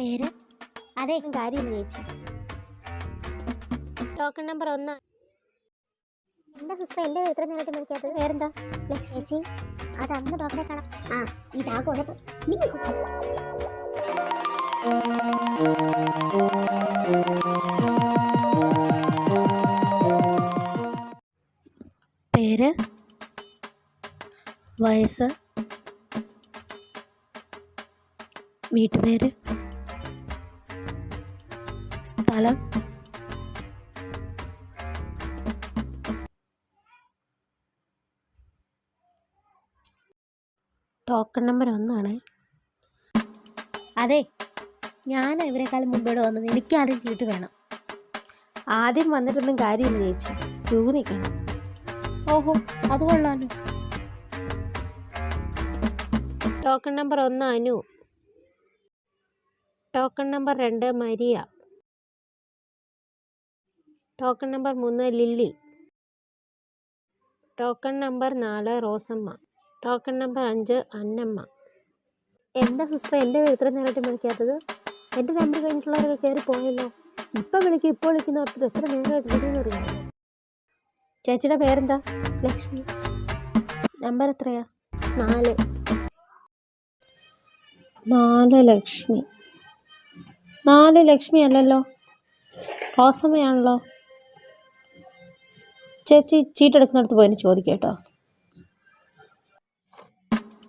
പേര്? അതെ കാര്യമില്ല ചേച്ചി. ടോക്കൺ നമ്പർ ഒന്ന്. എന്താ സിസ്റ്റർ എന്റെ ഇത്ര നേരിട്ട് വിളിക്കാത്തത്? വേറെന്താ ലക്ഷ്മി ചേച്ചി. അത് അന്ന് ഡോക്ടറെ കാണാം. ആ ഇതാ കുഴപ്പം നിങ്ങൾ പേര്? വയസ്സ്? വീട്ടുപേര്? സ്ഥലം? ടോക്കൺ നമ്പർ ഒന്നാണ്. അതെ ഞാൻ ഇവരെക്കാളും മുമ്പോട്ട് വന്നത്. എനിക്ക് ആദ്യം ചീട്ട് വേണം. ആദ്യം വന്നിട്ടൊന്നും കാര്യമില്ല ചേച്ചി. ക്യൂ നിൽക്കണം. ഓഹോ അത് ടോക്കൺ നമ്പർ ഒന്ന് അനു. ടോക്കൺ നമ്പർ രണ്ട് മരിയ. ടോക്കൺ നമ്പർ മൂന്ന് ലില്ലി ടോക്കൺ നമ്പർ നാല് റോസമ്മ. ടോക്കൺ നമ്പർ അഞ്ച് അന്നമ്മ. എന്താ സിസ്റ്റർ എന്റെ പേര് ഇത്ര നേരമായിട്ട് വിളിക്കാത്തത്? എന്റെ നമ്പർ കഴിഞ്ഞിട്ടുള്ളവരൊക്കെ കയറി പോയല്ലോ. ഇപ്പം വിളിക്കും ഇപ്പോൾ വിളിക്കുന്ന ഓർത്തിട്ട് എത്ര നേരമായിട്ട് വിളിക്കുന്ന അറിയാം? ചേച്ചിയുടെ പേരെന്താ? ലക്ഷ്മി. നമ്പർ എത്രയാ? നാല്. നാല് ലക്ഷ്മി. നാല് ലക്ഷ്മി അല്ലല്ലോ? റോസമ്മയാണല്ലോ? ചേച്ചി ചീട്ടെടുക്കുന്നിടത്ത് പോയി ചോദിക്കാം കേട്ടോ.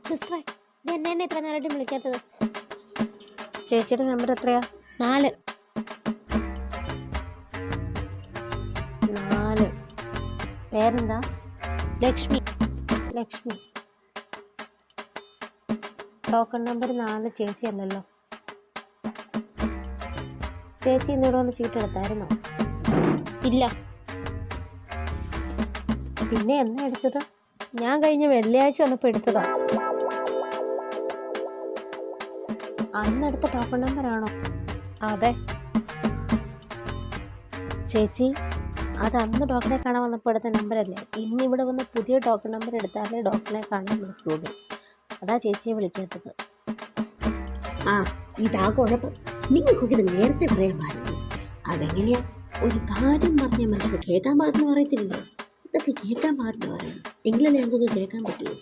സിസ്റ്ററെ എന്നെ എന്നെ ഇത്ര നേരമായിട്ട് വിളിക്കാത്തത്. ചേച്ചിയുടെ നമ്പർ എത്രയാ? നാല്. നാല്. പേരെന്താ? ലക്ഷ്മി. ലക്ഷ്മി. ടോക്കൺ നമ്പർ നാല് ചേച്ചി അല്ലല്ലോ. ചേച്ചി ഇന്നിവിടെ വന്ന് ചീട്ടെടുത്തായിരുന്നോ ഇല്ല. പിന്നെ എന്നാ എടുത്തത്? ഞാൻ കഴിഞ്ഞ വെള്ളിയാഴ്ച വന്നപ്പോൾ എടുത്തതാ. അന്നെടുത്ത ടോക്കൺ നമ്പർ ആണോ? അതെ. ചേച്ചി അത് അന്ന് ഡോക്ടറെ കാണാൻ വന്നപ്പോൾ എടുത്ത നമ്പറല്ലേ ഇന്ന് ഇവിടെ വന്ന് പുതിയ ഡോക്ടർ നമ്പർ എടുത്താലേ ഡോക്ടറെ കാണാൻ വിളിക്കുള്ളൂ അതാ ചേച്ചിയെ വിളിക്കാത്തത്. ആ ഇതാ കുഴപ്പം നിങ്ങൾക്കൊക്കെ ഇത് നേരത്തെ പറയാൻ പാടില്ലേ? അതെങ്ങനെയാ? ഒരു കാര്യം പറഞ്ഞ മനസ്സിൽ കേൾക്കാൻ പാടുന്നു പറയത്തില്ലല്ലോ. అది கேட்டால் மாறிட்டு வரேன் எங்களை எனக்கு கேட்காம பற்றியும்